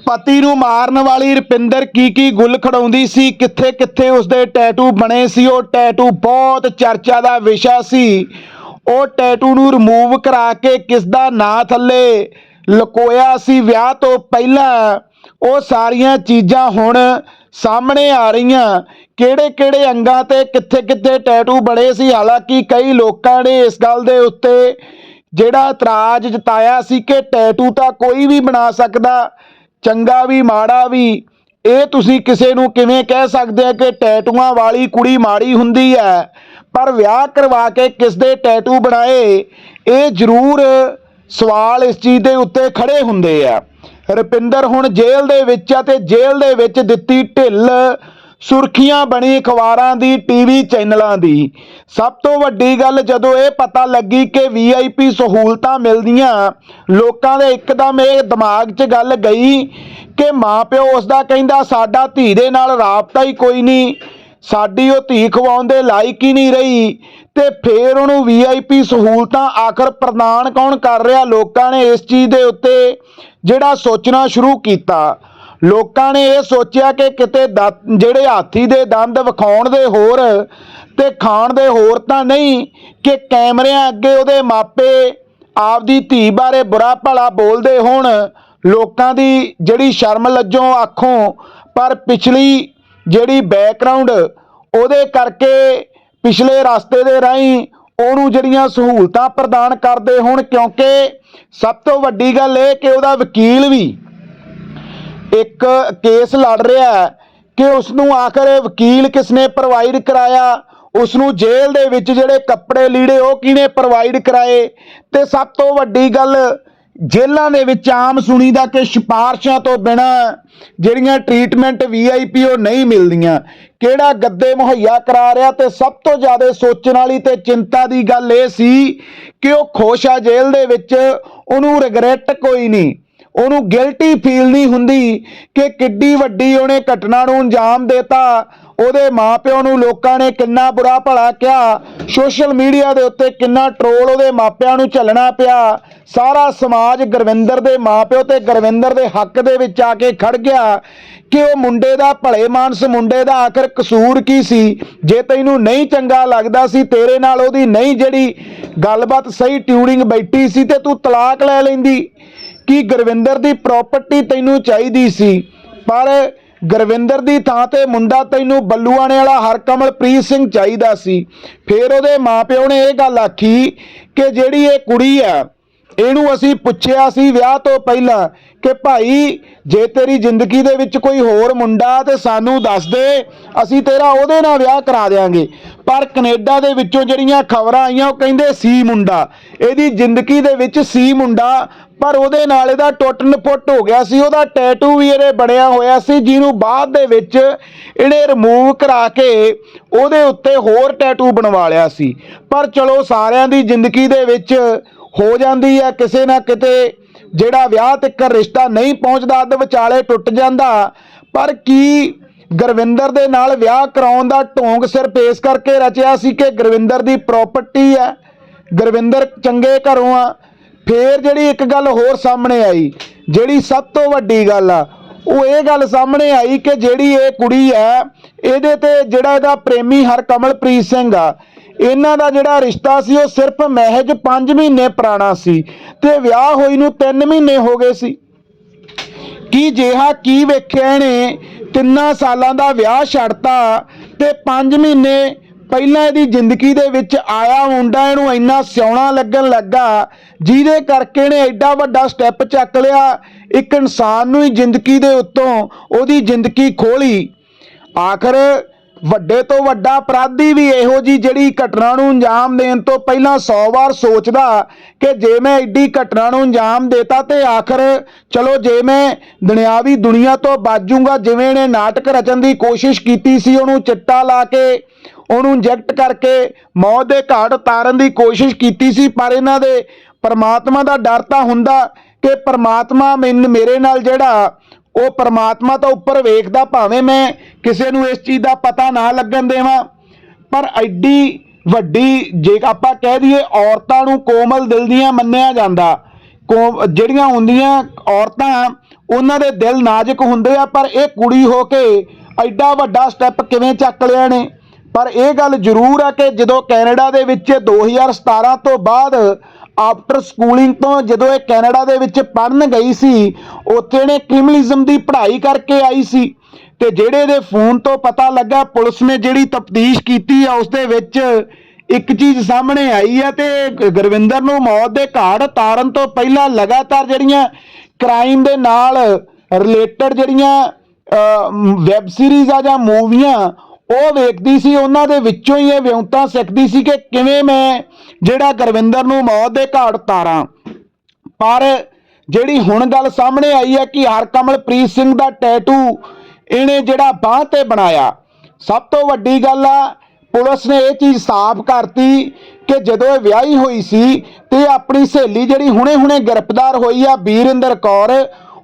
ਪਤੀ ਨੂੰ ਮਾਰਨ ਵਾਲੀ ਰੁਪਿੰਦਰ ਕੀ ਕੀ ਗੁੱਲ ਖੜਾਉਂਦੀ ਸੀ, ਕਿੱਥੇ ਕਿੱਥੇ ਉਸਦੇ ਟੈਟੂ ਬਣੇ ਸੀ, ਉਹ ਟੈਟੂ ਬਹੁਤ ਚਰਚਾ ਦਾ ਵਿਸ਼ਾ ਸੀ। ਉਹ ਟੈਟੂ ਨੂੰ ਰਿਮੂਵ ਕਰਾ ਕੇ ਕਿਸ ਦਾ ਨਾਂ ਥੱਲੇ ਲੁਕੋਇਆ ਸੀ, ਵਿਆਹ ਤੋਂ ਪਹਿਲਾਂ। ਉਹ ਸਾਰੀਆਂ ਚੀਜ਼ਾਂ ਹੁਣ ਸਾਹਮਣੇ ਆ ਰਹੀਆਂ। ਕਿਹੜੇ ਕਿਹੜੇ ਅੰਗਾਂ ਤੇ ਕਿੱਥੇ ਕਿੱਥੇ ਟੈਟੂ ਬਣੇ ਸੀ, ਹਾਲਾਂਕਿ ਕਈ ਲੋਕਾਂ ਨੇ ਇਸ ਗੱਲ ਦੇ ਉੱਤੇ ਜਿਹੜਾ ਇਤਰਾਜ਼ ਜਤਾਇਆ ਸੀ ਕਿ ਟੈਟੂ ਤਾਂ ਕੋਈ ਵੀ ਬਣਾ ਸਕਦਾ। ਚੰਗਾ ਵੀ, ਮਾੜਾ ਵੀ। ਇਹ ਤੁਸੀਂ ਕਿਸੇ ਨੂੰ ਕਿਵੇਂ ਕਹਿ ਸਕਦੇ ਆ ਕਿ ਟੈਟੂਆਂ ਵਾਲੀ ਕੁੜੀ ਮਾੜੀ ਹੁੰਦੀ ਹੈ? ਪਰ ਵਿਆਹ ਕਰਵਾ ਕੇ ਕਿਸ ਦੇ ਟੈਟੂ ਬਣਾਏ? ਇਹ ਜ਼ਰੂਰ ਸਵਾਲ ਇਸ ਚੀਜ਼ ਦੇ ਉੱਤੇ ਖੜੇ ਹੁੰਦੇ ਆ। ਰੁਪਿੰਦਰ ਹੁਣ ਜੇਲ੍ਹ ਦੇ ਵਿੱਚ ਆ ਤੇ ਜੇਲ੍ਹ ਦੇ ਵਿੱਚ ਦਿੱਤੀ ਢਿੱਲ ਸੁਰਖੀਆਂ ਬਣੀ ਅਖਬਾਰਾਂ ਦੀ, ਟੀਵੀ ਚੈਨਲਾਂ ਦੀ। ਸਭ ਤੋਂ ਵੱਡੀ ਗੱਲ ਜਦੋਂ ਇਹ ਪਤਾ ਲੱਗੀ ਕਿ ਵੀਆਈਪੀ ਸਹੂਲਤਾਂ ਮਿਲਦੀਆਂ, ਲੋਕਾਂ ਦੇ ਇੱਕਦਮ ਇਹ ਦਿਮਾਗ 'ਚ ਗੱਲ ਗਈ ਕਿ ਮਾਪਿਓ ਉਸ ਦਾ ਕਹਿੰਦਾ, ਸਾਡਾ ਧੀ ਦੇ ਨਾਲ ਰਾਬਤਾ ਹੀ ਕੋਈ ਨਹੀਂ। ਸਾਡੀ ਉਹ ਧੀ ਖਵਾਉਣ ਦੇ ਲਾਇਕ ਹੀ ਨਹੀਂ ਰਹੀ। ਤੇ ਫੇਰ ਉਹਨੂੰ ਵੀਆਈਪੀ ਸਹੂਲਤਾਂ ਆਖਰ ਪ੍ਰਦਾਨ ਕੌਣ ਕਰ ਰਿਹਾ? ਲੋਕਾਂ ਨੇ ਇਸ ਚੀਜ਼ ਦੇ ਉੱਤੇ ਜਿਹੜਾ ਸੋਚਣਾ ਸ਼ੁਰੂ ਕੀਤਾ। ਲੋਕਾਂ ਨੇ ਇਹ ਸੋਚਿਆ ਕਿ ਕਿਤੇ ਦੰ- ਜਿਹੜੇ ਹਾਥੀ ਦੇ ਦੰਦ ਵਿਖਾਉਣ ਦੇ ਹੋਰ ਤੇ ਖਾਣ ਦੇ ਹੋਰ ਤਾਂ ਨਹੀਂ, ਕਿ ਕੈਮਰਿਆਂ ਅੱਗੇ ਉਹਦੇ ਮਾਪੇ ਆਪਦੀ ਧੀ ਬਾਰੇ ਬੁਰਾ ਭਲਾ ਬੋਲਦੇ ਹੋਣ, ਲੋਕਾਂ ਦੀ ਜਿਹੜੀ ਸ਼ਰਮ ਲੱਜੋਂ ਆਖੋਂ ਪਰ ਪਿਛਲੀ ਜਿਹੜੀ ਬੈਕਗ੍ਰਾਉਂਡ ਉਹਦੇ ਕਰਕੇ ਪਿਛਲੇ ਰਸਤੇ ਦੇ ਰਾਹੀਂ ਉਹਨੂੰ ਜਿਹੜੀਆਂ ਸਹੂਲਤਾਂ ਪ੍ਰਦਾਨ ਕਰਦੇ ਹੋਣ, ਕਿਉਂਕਿ ਸਭ ਤੋਂ ਵੱਡੀ ਗੱਲ ਇਹ ਕਿ ਉਹਦਾ ਵਕੀਲ ਵੀ ਇੱਕ ਕੇਸ ਲੜ ਰਿਹਾ ਹੈ ਕਿ ਉਸ ਨੂੰ ਆਖਰ ਵਕੀਲ ਕਿਸਨੇ ਪ੍ਰੋਵਾਈਡ ਕਰਾਇਆ? ਉਸ ਨੂੰ ਜੇਲ੍ਹ ਦੇ ਵਿੱਚ ਜਿਹੜੇ ਕੱਪੜੇ ਲੀੜੇ ਉਹ ਕਿਹਨੇ ਪ੍ਰੋਵਾਈਡ ਕਰਾਏ? ਤੇ ਸਭ ਤੋਂ ਵੱਡੀ ਗੱਲ, ਜੇਲ੍ਹਾਂ ਦੇ ਵਿੱਚ ਆਮ ਸੁਣੀਦਾ ਕਿ ਸਿਫਾਰਸ਼ਾਂ ਤੋਂ ਬਿਨਾ ਜਿਹੜੀਆਂ ਟ੍ਰੀਟਮੈਂਟ ਵੀਆਈਪੀ ਉਹ ਨਹੀਂ ਮਿਲਦੀਆਂ। ਕਿਹੜਾ ਗੱਦੇ ਮੁਹੱਈਆ ਕਰਾ ਰਿਹਾ? ਤੇ ਸਭ ਤੋਂ ਜ਼ਿਆਦਾ ਸੋਚਣ ਵਾਲੀ ਤੇ ਚਿੰਤਾ ਦੀ ਗੱਲ ਇਹ ਸੀ ਕਿ ਉਹ ਖੁਸ਼ ਆ ਜੇਲ੍ਹ ਦੇ ਵਿੱਚ, ਉਹਨੂੰ ਰਿਗਰੈਟ ਕੋਈ ਨਹੀਂ। ਉਹਨੂੰ ਗਿਲਟੀ ਫੀਲ ਨਹੀਂ ਹੁੰਦੀ ਕਿ ਕਿੱਡੀ ਵੱਡੀ ਉਹਨੇ ਘਟਨਾ ਨੂੰ ਅੰਜਾਮ ਦਿੱਤਾ। ਉਹਦੇ ਮਾਪਿਓ ਨੂੰ ਲੋਕਾਂ ਨੇ ਕਿੰਨਾ ਬੁਰਾ ਭਲਾ ਕਿਹਾ। ਸੋਸ਼ਲ ਮੀਡੀਆ ਦੇ ਉੱਤੇ ਕਿੰਨਾ ਟਰੋਲ ਉਹਦੇ ਮਾਪਿਆਂ ਨੂੰ ਝੱਲਣਾ ਪਿਆ। ਸਾਰਾ ਸਮਾਜ ਗੁਰਵਿੰਦਰ ਦੇ ਮਾਪਿਓ ਤੇ ਗੁਰਵਿੰਦਰ ਦੇ ਹੱਕ ਦੇ ਵਿੱਚ ਆ ਕੇ ਖੜ ਗਿਆ ਕਿ ਉਹ ਮੁੰਡੇ ਦਾ ਭਲੇ ਮਾਨਸ, ਮੁੰਡੇ ਦਾ ਆਖਰ ਕਸੂਰ ਕੀ ਸੀ? ਜੇ ਤੈਨੂੰ ਨਹੀਂ ਚੰਗਾ ਲੱਗਦਾ ਸੀ, ਤੇਰੇ ਨਾਲ ਉਹਦੀ ਨਹੀਂ ਜਿਹੜੀ ਗੱਲਬਾਤ ਸਹੀ ਟਿਊਨਿੰਗ ਬੈਠੀ ਸੀ ਤੇ ਤੂੰ ਤਲਾਕ ਲੈ ਲੈਂਦੀ। ਕਿ ਗੁਰਵਿੰਦਰ ਦੀ ਪ੍ਰਾਪਰਟੀ ਤੈਨੂੰ ਚਾਹੀਦੀ ਸੀ, ਪਰ ਗੁਰਵਿੰਦਰ ਦੀ ਥਾਂ ਤੇ ਮੁੰਡਾ ਤੈਨੂੰ ਬੱਲੂਆਣੇ ਵਾਲਾ ਹਰਕਮਲਪ੍ਰੀਤ ਸਿੰਘ ਚਾਹੀਦਾ ਸੀ। ਫਿਰ ਉਹਦੇ ਮਾਪਿਓ ਨੇ ਇਹ ਗੱਲ ਆਖੀ ਕਿ ਜਿਹੜੀ ਇਹ ਕੁੜੀ ਆ ਇਹਨੂੰ ਅਸੀਂ ਪੁੱਛਿਆ ਸੀ ਵਿਆਹ ਤੋਂ ਪਹਿਲਾਂ ਕਿ ਭਾਈ, ਜੇ ਤੇਰੀ ਜ਼ਿੰਦਗੀ ਦੇ ਵਿੱਚ ਕੋਈ ਹੋਰ ਮੁੰਡਾ ਤੇ ਸਾਨੂੰ ਦੱਸ ਦੇ, ਅਸੀਂ ਤੇਰਾ ਉਹਦੇ ਨਾਲ ਵਿਆਹ ਕਰਾ ਦੇਾਂਗੇ ਪਰ ਕੈਨੇਡਾ ਦੇ ਵਿੱਚੋਂ ਜਿਹੜੀਆਂ ਖਬਰਾਂ ਆਈਆਂ, ਉਹ ਕਹਿੰਦੇ ਸੀ ਮੁੰਡਾ। ਇਹਦੀ ਜ਼ਿੰਦਗੀ ਦੇ ਵਿੱਚ ਸੀ ਮੁੰਡਾ, ਪਰ ਉਹਦੇ ਨਾਲ ਇਹਦਾ ਟੁੱਟਣ ਫੁੱਟ ਹੋ ਗਿਆ ਸੀ। ਉਹਦਾ ਟੈਟੂ ਵੀ ਇਹਦੇ ਬਣਿਆ ਹੋਇਆ ਸੀ, ਜਿਹਨੂੰ ਬਾਅਦ ਦੇ ਵਿੱਚ ਇਹਨੇ ਰਿਮੂਵ ਕਰਾ ਕੇ ਉਹਦੇ ਉੱਤੇ ਹੋਰ ਟੈਟੂ ਬਣਵਾ ਲਿਆ ਸੀ। ਪਰ ਚਲੋ ਸਾਰਿਆਂ ਦੀ ਜ਼ਿੰਦਗੀ ਦੇ ਵਿੱਚ ਹੋ ਜਾਂਦੀ ਹੈ, ਕਿਸੇ ਨਾ ਕਿਤੇ ਜਿਹੜਾ ਵਿਆਹ ਤੱਕ ਰਿਸ਼ਤਾ ਨਹੀਂ ਪਹੁੰਚਦਾ, ਅੱਧ ਵਿਚਾਲੇ ਟੁੱਟ ਜਾਂਦਾ। ਪਰ ਕੀ ਗੁਰਵਿੰਦਰ ਦੇ ਨਾਲ ਵਿਆਹ ਕਰਾਉਣ ਦਾ ਢੋਂਗ ਸਿਰ ਪੇਸ਼ ਕਰਕੇ ਰਚਿਆ ਸੀ ਕਿ ਗੁਰਵਿੰਦਰ ਦੀ ਪ੍ਰਾਪਰਟੀ ਹੈ? ਗੁਰਵਿੰਦਰ ਚੰਗੇ ਘਰੋਂ ਆ। ਫੇਰ ਜਿਹੜੀ ਇੱਕ ਗੱਲ ਹੋਰ ਸਾਹਮਣੇ ਆਈ, ਜਿਹੜੀ ਸਭ ਤੋਂ ਵੱਡੀ ਗੱਲ ਆ ਉਹ ਇਹ ਗੱਲ ਸਾਹਮਣੇ ਆਈ ਕਿ ਜਿਹੜੀ ਇਹ ਕੁੜੀ ਹੈ, ਇਹਦੇ ਤੇ ਜਿਹੜਾ ਇਹਦਾ ਪ੍ਰੇਮੀ ਹਰਕਮਲਪ੍ਰੀਤ ਸਿੰਘ ਆ, ਇਹਨਾਂ ਦਾ ਜਿਹੜਾ ਰਿਸ਼ਤਾ ਸੀ, ਉਹ ਸਿਰਫ ਮਹਿਜ 5 ਮਹੀਨੇ ਪੁਰਾਣਾ ਸੀ ਤੇ ਵਿਆਹ ਹੋਈ ਨੂੰ 3 ਮਹੀਨੇ ਹੋ ਗਏ ਸੀ। ਕੀ ਜਿਹਾ ਕੀ ਵੇਖਿਆ ਇਹਨੇ, ਤਿੰਨਾਂ ਸਾਲਾਂ ਦਾ ਵਿਆਹ ਛੱਡਤਾ ਤੇ 5 ਮਹੀਨੇ ਪਹਿਲਾਂ ਇਹਦੀ ਜ਼ਿੰਦਗੀ ਦੇ ਵਿੱਚ ਆਇਆ ਮੁੰਡਾ ਇਹਨੂੰ ਇੰਨਾ ਸਿਉਣਾ ਲੱਗਣ ਲੱਗਾ, ਜਿਹਦੇ ਕਰਕੇ ਇਹਨੇ ਐਡਾ ਵੱਡਾ ਸਟੈਪ ਚੱਕ ਲਿਆ। ਇੱਕ ਇਨਸਾਨ ਨੂੰ ਹੀ ਜ਼ਿੰਦਗੀ ਦੇ ਉੱਤੋਂ ਉਹਦੀ ਜ਼ਿੰਦਗੀ ਖੋਲੀ। ਆਖਰ ਵੱਡੇ ਤੋਂ ਵੱਡਾ ਅਪਰਾਧੀ ਵੀ ਇਹੋ ਜੀ ਜਿਹੜੀ ਘਟਨਾ ਨੂੰ ਅੰਜਾਮ ਦੇਣ ਤੋਂ ਪਹਿਲਾਂ 100 ਵਾਰ ਸੋਚਦਾ ਕਿ ਜੇ ਮੈਂ ਐਡੀ ਘਟਨਾ ਨੂੰ ਅੰਜਾਮ ਦੇਤਾ ਤੇ ਆਖਰ ਚਲੋ ਜੇ ਮੈਂ ਦੁਨਿਆਵੀ ਦੁਨੀਆ ਤੋਂ ਬਾਜੂਗਾ, ਜਿਵੇਂ ਇਹਨੇ ਨਾਟਕ ਰਚਣ ਦੀ ਕੋਸ਼ਿਸ਼ ਕੀਤੀ ਸੀ, ਉਹਨੂੰ ਚਿੱਟਾ ਲਾ ਕੇ ਉਹਨੂੰ ਇੰਜੈਕਟ ਕਰਕੇ ਮੌਤ ਦੇ ਘਾਟ ਉਤਾਰਨ ਦੀ ਕੋਸ਼ਿਸ਼ ਕੀਤੀ ਸੀ, ਪਰ ਇਹਨਾਂ ਦੇ ਪਰਮਾਤਮਾ ਦਾ ਡਰ ਤਾਂ ਹੁੰਦਾ ਕਿ ਪਰਮਾਤਮਾ ਮੈਨ, ਮੇਰੇ ਨਾਲ ਜਿਹੜਾ ਉਹ ਪਰਮਾਤਮਾ ਤੋਂ ਉੱਪਰ ਵੇਖਦਾ ਭਾਵੇਂ ਮੈਂ ਕਿਸੇ ਨੂੰ ਇਸ ਚੀਜ਼ ਦਾ ਪਤਾ ਨਾ ਲੱਗਣ ਦੇਵਾਂ, ਪਰ ਐਡੀ ਵੱਡੀ ਜੇ ਆਪਾਂ ਕਹਿ ਦਈਏ ਔਰਤਾਂ ਨੂੰ ਕੋਮਲ ਦਿਲ ਦੀਆਂ ਮੰਨਿਆ ਜਾਂਦਾ। ਕੋ, ਜਿਹੜੀਆਂ ਹੁੰਦੀਆਂ ਔਰਤਾਂ ਉਹਨਾਂ ਦੇ ਦਿਲ ਨਾਜ਼ੁਕ ਹੁੰਦੇ ਆ, ਪਰ ਇਹ ਕੁੜੀ ਹੋ ਕੇ ਐਡਾ ਵੱਡਾ ਸਟੈਪ ਕਿਵੇਂ ਚੱਕ ਲਿਆ ਨੇ? ਪਰ ਇਹ ਗੱਲ ਜ਼ਰੂਰ ਆ ਕਿ ਜਦੋਂ ਕੈਨੇਡਾ ਦੇ ਵਿੱਚ 2017 ਤੋਂ ਬਾਅਦ ਆਫਟਰ ਸਕੂਲਿੰਗ ਤੋਂ ਜਦੋਂ ਇਹ ਕੈਨੇਡਾ ਦੇ ਵਿੱਚ ਪੜਨ ਗਈ ਸੀ, ਉੱਥੇ ਨੇ ਕ੍ਰਿਮੀਨਲਿਜ਼ਮ ਦੀ ਪੜ੍ਹਾਈ ਕਰਕੇ ਆਈ ਸੀ ਤੇ ਜਿਹੜੇ ਦੇ ਫੋਨ ਤੋਂ ਪਤਾ ਲੱਗਾ, ਪੁਲਿਸ ਨੇ ਜਿਹੜੀ ਤਫਤੀਸ਼ ਕੀਤੀ ਆ, ਉਸ ਦੇ ਵਿੱਚ ਇੱਕ ਚੀਜ਼ ਸਾਹਮਣੇ ਆਈ ਹੈ ਤੇ ਗੁਰਵਿੰਦਰ ਨੂੰ ਮੌਤ ਦੇ ਘਾਟ ਤਾਰਨ ਤੋਂ ਪਹਿਲਾਂ ਲਗਾਤਾਰ ਜਿਹੜੀਆਂ ਕ੍ਰਾਈਮ ਦੇ ਨਾਲ ਰਿਲੇਟਡ ਜਿਹੜੀਆਂ ਵੈਬ ਸੀਰੀਜ਼ ਆ ਜਾਂ ਮੂਵੀਆਂ ਉਹ ਵੇਖਦੀ ਸੀ, ਉਹਨਾਂ ਦੇ ਵਿੱਚੋਂ ਹੀ ਇਹ ਵਿਉਂਤਾਂ ਸਿੱਖਦੀ ਸੀ ਕਿ ਕਿਵੇਂ ਮੈਂ ਜਿਹੜਾ ਗੁਰਵਿੰਦਰ ਨੂੰ ਮੌਤ ਦੇ ਘਾਟ ਤਾਰਾਂ ਪਰ ਜਿਹੜੀ ਹੁਣ ਗੱਲ ਸਾਹਮਣੇ ਆਈ ਹੈ ਕਿ ਹਰਕਮਲਪ੍ਰੀਤ ਸਿੰਘ ਦਾ ਟੈਟੂ ਇਹਨੇ ਜਿਹੜਾ ਬਾਹ ਤੇ ਬਣਾਇਆ, ਸਭ ਤੋਂ ਵੱਡੀ ਗੱਲ ਆ, ਪੁਲਿਸ ਨੇ ਇਹ ਚੀਜ਼ ਸਾਫ਼ ਕਰਤੀ ਕਿ ਜਦੋਂ ਇਹ ਵਿਆਹੀ ਹੋਈ ਸੀ ਤੇ ਆਪਣੀ ਸਹੇਲੀ ਜਿਹੜੀ ਹੁਣੇ-ਹੁਣੇ ਗ੍ਰਿਫਤਾਰ ਹੋਈ ਆ ਬੀਰਿੰਦਰ ਕੌਰ,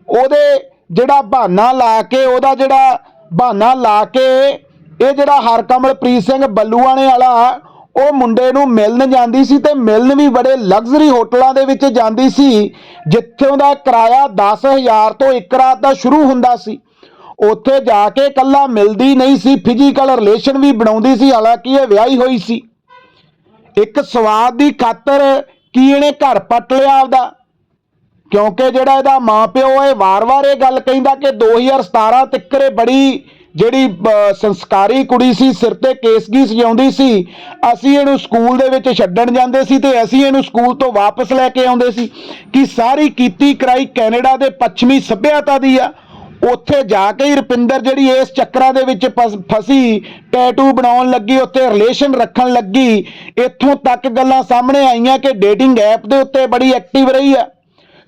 ਉਹਦੇ ਜਿਹੜਾ ਬਹਾਨਾ ਲਾ ਕੇ, ਉਹਦਾ ਜਿਹੜਾ ਬਹਾਨਾ ਲਾ ਕੇ ਇਹ ਜਿਹੜਾ ਹਰਕਮਲਪ੍ਰੀਤ ਸਿੰਘ ਬੱਲੂਆਣੇ ਵਾਲਾ, ਉਹ ਮੁੰਡੇ ਨੂੰ ਮਿਲਣ ਜਾਂਦੀ ਸੀ ਤੇ ਮਿਲਣ ਵੀ ਬੜੇ ਲਗਜ਼ਰੀ ਹੋਟਲਾਂ ਦੇ ਵਿੱਚ ਜਾਂਦੀ ਸੀ, ਜਿੱਥੋਂ ਦਾ ਕਿਰਾਇਆ 10000 ਤੋਂ ਇੱਕ ਰਾਤ ਦਾ ਸ਼ੁਰੂ ਹੁੰਦਾ ਸੀ। ਉੱਥੇ ਜਾ ਕੇ ਕੱਲਾ ਮਿਲਦੀ ਨਹੀਂ ਸੀ ਫਿਜ਼ੀਕਲ ਰਿਲੇਸ਼ਨ ਵੀ ਬਣਾਉਂਦੀ ਸੀ, ਹਾਲਾਂਕਿ ਇਹ ਵਿਆਹੀ ਹੋਈ ਸੀ। ਇੱਕ ਸਵਾਦ ਦੀ ਖਾਤਰ ਕੀ ਇਹਨੇ ਘਰ ਪੱਟ ਲਿਆ ਆਪਦਾ? ਕਿਉਂਕਿ ਜਿਹੜਾ ਇਹਦਾ ਮਾਪਿਓ ਇਹ ਵਾਰ-ਵਾਰ ਇਹ ਗੱਲ ਕਹਿੰਦਾ ਕਿ 2017 ਤੱਕ ਇਹ ਬੜੀ ਜਿਹੜੀ ਸੰਸਕਾਰੀ ਕੁੜੀ ਸੀ, ਸਿਰ ਤੇ ਕੇਸਗੀ ਸਜਾਉਂਦੀ ਸੀ, ਅਸੀਂ ਇਹਨੂੰ ਸਕੂਲ ਦੇ ਵਿੱਚ ਛੱਡਣ ਜਾਂਦੇ ਸੀ ਤੇ ਅਸੀਂ ਇਹਨੂੰ ਸਕੂਲ ਤੋਂ ਵਾਪਸ ਲੈ ਕੇ ਆਉਂਦੇ ਸੀ ਕਿ ਸਾਰੀ ਕੀਤੀ ਕਰਾਈ ਕੈਨੇਡਾ ਦੇ ਪੱਛਮੀ ਸੱਭਿਅਤਾ ਦੀ ਆ। ਉੱਥੇ ਜਾ ਕੇ ਹੀ ਰੁਪਿੰਦਰ ਜਿਹੜੀ ਇਸ ਚੱਕਰਾਂ ਦੇ ਵਿੱਚ ਫਸ- ਫਸੀ ਟੈਟੂ ਬਣਾਉਣ ਲੱਗੀ, ਉੱਥੇ ਰਿਲੇਸ਼ਨ ਰੱਖਣ ਲੱਗੀ। ਇੱਥੋਂ ਤੱਕ ਗੱਲਾਂ ਸਾਹਮਣੇ ਆਈਆਂ ਕਿ ਡੇਟਿੰਗ ਐਪ ਦੇ ਉੱਤੇ ਬੜੀ ਐਕਟਿਵ ਰਹੀ ਆ।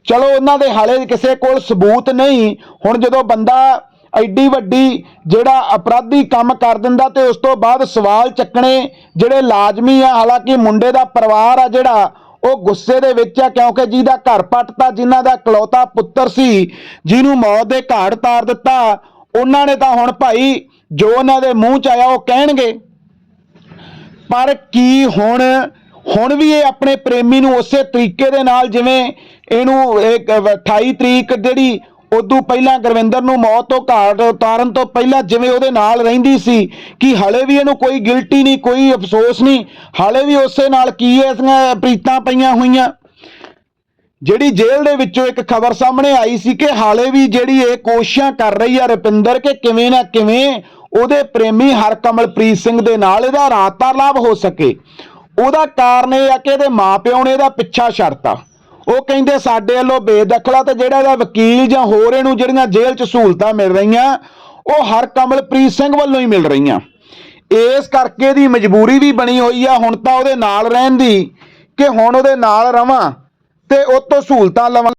ਚਲੋ ਉਹਨਾਂ ਦੇ ਹਾਲੇ ਕਿਸੇ ਕੋਲ ਸਬੂਤ ਨਹੀਂ। ਹੁਣ ਜਦੋਂ ਬੰਦਾ ਐਡੀ ਵੱਡੀ ਜਿਹੜਾ ਅਪਰਾਧੀ ਕੰਮ ਕਰ ਦਿੰਦਾ ਤੇ ਉਸ ਤੋਂ ਬਾਅਦ ਸਵਾਲ ਚੱਕਣੇ ਜਿਹੜੇ ਲਾਜ਼ਮੀ ਆ, ਹਾਲਾਂਕਿ ਮੁੰਡੇ ਦਾ ਪਰਿਵਾਰ ਆ ਜਿਹੜਾ, ਉਹ ਗੁੱਸੇ ਦੇ ਵਿੱਚ ਆ ਕਿਉਂਕਿ ਜਿਹਦਾ ਘਰ ਪੱਟਤਾ, ਜਿਨ੍ਹਾਂ ਦਾ ਇਕਲੌਤਾ ਪੁੱਤਰ ਸੀ, ਜਿਹਨੂੰ ਮੌਤ ਦੇ ਘਾਟ ਤਾਰ ਦਿੱਤਾ, ਉਹਨਾਂ ਨੇ ਤਾਂ ਹੁਣ ਭਾਈ ਜੋ ਉਹਨਾਂ ਦੇ ਮੂੰਹ ਚ ਆਇਆ ਉਹ ਕਹਿਣਗੇ। ਪਰ ਕੀ ਹੁਣ ਹੁਣ ਵੀ ਇਹ ਆਪਣੇ ਪ੍ਰੇਮੀ ਨੂੰ ਉਸੇ ਤਰੀਕੇ ਦੇ ਨਾਲ ਜਿਵੇਂ ਇਹਨੂੰ ਇੱਕ 28 ਤਰੀਕ ਜਿਹੜੀ ਉਦੋਂ ਪਹਿਲਾਂ ਗੁਰਵਿੰਦਰ ਨੂੰ ਮੌਤ ਤੋਂ ਘਾਟ ਉਤਾਰਨ ਤੋਂ ਪਹਿਲਾਂ ਜਿਵੇਂ ਉਹਦੇ ਨਾਲ ਰਹਿੰਦੀ ਸੀ ਕਿ ਹਲੇ ਵੀ ਇਹਨੂੰ ਕੋਈ ਗਿਲਟੀ ਨਹੀਂ, ਕੋਈ ਅਫਸੋਸ ਨਹੀਂ, ਹਲੇ ਵੀ ਉਸੇ ਨਾਲ ਕੀ ਐਸੀਆਂ ਪ੍ਰੀਤਾਂ ਪਈਆਂ ਹੋਈਆਂ। ਜਿਹੜੀ ਜੇਲ੍ਹ ਦੇ ਵਿੱਚੋਂ ਇੱਕ ਖਬਰ ਸਾਹਮਣੇ ਆਈ ਸੀ ਕਿ ਹਾਲੇ ਵੀ ਜਿਹੜੀ ਇਹ ਕੋਸ਼ਿਸ਼ਾਂ ਕਰ ਰਹੀ ਆ ਰੁਪਿੰਦਰ ਕਿ ਕਿਵੇਂ ਨਾ ਕਿਵੇਂ ਉਹਦੇ ਪ੍ਰੇਮੀ ਹਰਕਮਲਪ੍ਰੀਤ ਸਿੰਘ ਦੇ ਨਾਲ ਇਹਦਾ ਰਾਤਾਰ ਲਾਭ ਹੋ ਸਕੇ। ਉਹਦਾ ਕਾਰਨ ਇਹ ਆ ਕਿ ਇਹਦੇ ਮਾਪਿਓ ਨੇ ਇਹਦਾ ਪਿੱਛਾ ਛੱਡਤਾ। ਉਹ ਕਹਿੰਦੇ ਸਾਡੇ ਵੱਲੋਂ ਬੇਦਖਲਾ ਤੇ ਜਿਹੜਾ ਇਹਦਾ ਵਕੀਲ ਜਾਂ ਹੋਰ ਇਹਨੂੰ ਜਿਹੜੀਆਂ ਜੇਲ੍ਹ 'ਚ ਸਹੂਲਤਾਂ ਮਿਲ ਰਹੀਆਂ, ਉਹ ਹਰ ਕਮਲਪ੍ਰੀਤ ਸਿੰਘ ਵੱਲੋਂ ਹੀ ਮਿਲ ਰਹੀਆਂ। ਇਸ ਕਰਕੇ ਦੀ ਮਜਬੂਰੀ ਵੀ ਬਣੀ ਹੋਈ ਆ, ਹੁਣ ਤਾਂ ਉਹਦੇ ਨਾਲ ਰਹਿਣ ਦੀ ਕਿ ਹੁਣ ਉਹਦੇ ਨਾਲ ਰਵਾਂ ਤੇ ਉਹ ਤੋਂ ਸਹੂਲਤਾਂ ਲਵਾਂ।